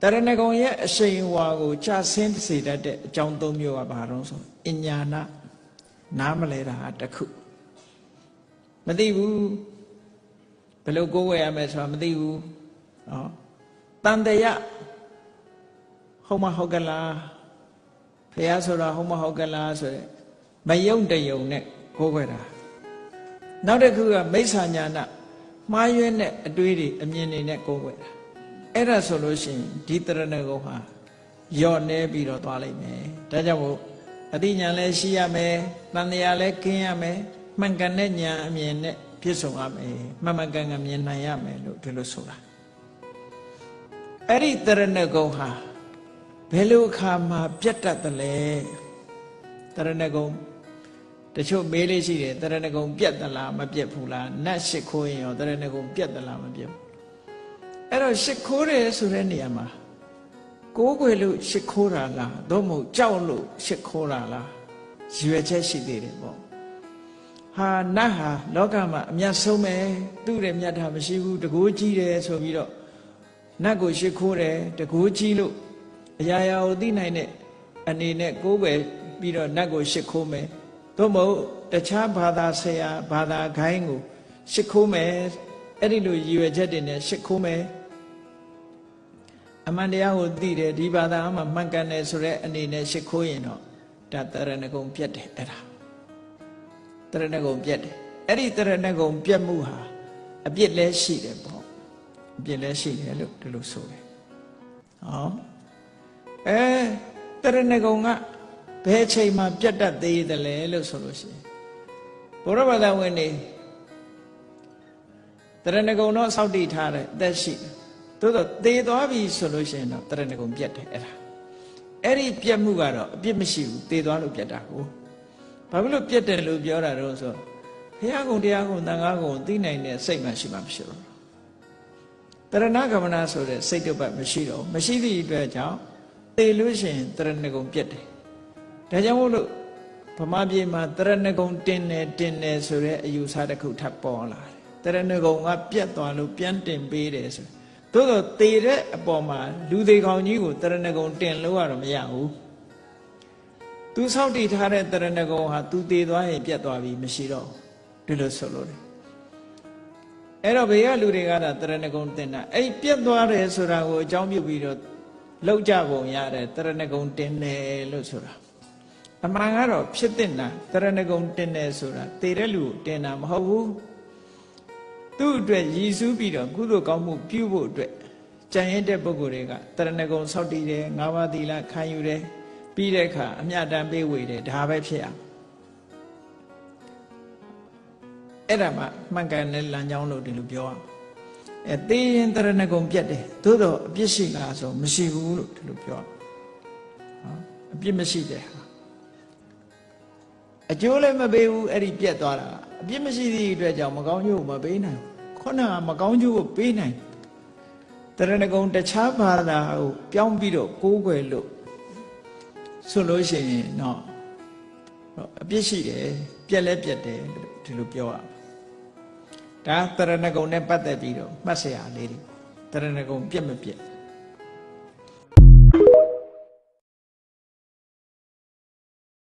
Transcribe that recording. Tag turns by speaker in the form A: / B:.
A: တရဏဂုံရဲ့အရှိန်အဝါကိုကြာဆင်းစေတတ်တဲ့အကြောင်းသုံးမျိုးကဘာလို့ဆိုအညာနာနားမလဲတာဟာတစ်ခုမသိဘူးဘယ်လိုကိုးဝယ်ရမယ်ဆိုတာမသိဘူးဟောတန်တရဟုတ်မဟုတ်ကလားဖះဆိုတာဟုတ်မဟုတ်ကလားဆိုရယ်မယုံတယုံနဲ့ကိုးဝယ်တာနောက်တစ်ခုကမိစ္ဆာညာနာမှားယွင်းတဲ့အတွေးတွေအမြင်တွေနဲ့ကိုးဝယ်တာ အဲ့ဒါဆိုလို့ရှိရင်ဒီတရဏဂုံဟာယော့နေပြီးတော့သွားလိမ့်မယ်ဒါကြောင့်မို့အတိညာလည်းရှိရမယ်တန်တရားလည်းကင်းရမယ်မှန်ကန်တဲ့ညာအမြင်နဲ့ပြည့်စုံရမယ်မှန်မှန်ကန်ကန်မြင်နိုင်ရမယ်လို့ဒီလိုဆိုတာအဲ့ဒီတရဏဂုံဟာဘယ်လိုအခါမှာပြတ်တတ်တယ်လဲတရဏဂုံတချို့မေးလေးရှိတယ်တရဏဂုံပြတ်သလားမပြတ်ဘူးလားနတ်ရှိခိုးရင်ရောတရဏဂုံပြတ်သလားမပြတ်ဘူးအဲ့ တော့ရှိခိုးတယ်ဆိုတဲ့နေရာမှာကိုးကွယ်လို့ရှိခိုးတာလားသို့မဟုတ်ကြောက်လို့ရှိခိုးတာလားရည်ရွယ်ချက်ရှိသေးတယ်ပေါ့ဟာနတ်ဟာလောကမှာအမျက်ဆုံးပဲသူ့ရဲ့မြတ်တာမရှိဘူးတကိုးကြီးတယ်ဆိုပြီးတော့နတ်ကိုရှိခိုးတယ်တကိုးကြီးလို့အရာရာကိုသိနိုင်တဲ့အနေနဲ့ကိုးကွယ်ပြီးတော့နတ်ကိုရှိခိုးမယ်သို့မဟုတ်တခြားဘာသာဆရာဘာသာခိုင်းကိုရှိခိုးမယ်အဲ့ဒီလိုရည်ရွယ်ချက်တွေနဲ့ရှိခိုးမယ် အမှန်တရားကိုသိတယ်ဒီဘာသာမှာမှန်ကန်တယ်ဆိုတဲ့အနေနဲ့ရှိခိုးရင်တော့ဒါတရဏဂုံပြတ်တယ်အဲ့ဒါတရဏဂုံပြတ်တယ်အဲ့ဒီတရဏဂုံပြတ်မှုဟာအပြစ်လဲရှိတယ်ပေါ့အပြစ်လဲရှိတယ်လို့ဒီလိုဆိုတယ်ဟောအဲတရဏဂုံကဘယ်အချိန်မှပြတ်တတ်သေးတယ်လဲလို့ဆိုလို့ရှိရင်ဘုရားဘာသာဝင်နေတရဏဂုံတော့စောင့်တည်ထားတယ်အသက်ရှိတယ် သို့တော့သေသွားပြီဆိုလို့ရှိရင်တော့တရဏဂုံပြတ်တယ်အဲ့ဒါအဲ့ဒီပြတ်မှုကတော့အပြစ်မရှိဘူးသေသွားလို့ပြတ်တာကိုဘာဖြစ်လို့ပြတ်တယ်လို့ပြောတာတော့ဆိုဘုရားကုံတရားကုံသံဃာကုံသိနိုင်တဲ့စိတ်မှရှိမှမရှိတော့တရဏဂမနာဆိုတဲ့စိတ်တစ်ပတ်မရှိတော့မရှိသည့်အတွက်ကြောင့်သေလို့ရှိရင်တရဏဂုံပြတ်တယ်ဒါကြောင့်မို့လို့ဗမာပြည်မှာတရဏဂုံတင်တယ်တင်တယ်ဆိုတဲ့အယူဆတစ်ခုထပ်ပေါ်လာတယ်တရဏဂုံကပြတ်သွားလို့ပြန်တင်ပေးတယ်ဆို သို့တော့သေတဲ့အပေါ်မှာလူသေးကောင်ကြီးကိုတရဏဂုံတင်လို့ရတော့မရဘူးသူစောင့်တည်ထားတဲ့တရဏဂုံဟာသူသေသွားရင်ပြတ်သွားပြီမရှိတော့ဒီလိုဆိုလို့တယ်အဲ့တော့ဘေးကလူတွေကဒါတရဏဂုံတင်တာအဲ့ပြတ်သွားတယ်ဆိုတာကိုအကြောင်းပြုပြီးတော့လောက်ကြပုံရတယ်တရဏဂုံတင်တယ်လို့ဆိုတာအမှန်ကတော့ဖြစ်တဲ့နာတရဏဂုံတင်တယ်ဆိုတာသေတဲ့လူကိုတင်တာမဟုတ်ဘူး သူ့အတွက်ရည်စူးပြီးတော့ကုသိုလ်ကောင်းမှုပြုဖို့အတွက်ကြံရတဲ့ပုဂ္ဂိုလ်တွေကတရဏဂုံဆောက်တည်တယ်ငါးပါးသီလခံယူတယ်ပြီးတဲ့အခါအမြတ်တမ်းပေးဝေတယ်ဒါပဲဖြစ်အောင်အဲ့ဒါမှမှန်ကန်တဲ့လမ်းကြောင်းလို့ဒီလိုပြောအောင်အဲသေရင်တရဏဂုံပြတ်တယ်သို့တော့အပြစ်ရှိလားဆိုမရှိဘူးလို့ဒီလိုပြောအောင်အပြစ်မရှိတဲ့ဟာအကျိုးလည်းမပေးဘူးအဲ့ဒီပြက်သွားတာအ ပြစ်မရှိသည့်အတွက်ကြောင့်မကောင်းကျိုးကိုမပေးနိုင်ခုနကမကောင်းကျိုးကိုပေးနိုင်တရဏဂုံတခြားဘာသာကိုပြောင်းပြီးတော့ကိုးကွယ်လို့ဆိုလို့ရှိရင်တော့အပြစ်ရှိတယ်ပြက်လဲပြက်တယ်ဒီလိုပြောရဒါတရဏဂုံနဲ့ပတ်သက်ပြီးတော့မှတ်စရာလေးတွေတရဏဂုံပြက်မပြက်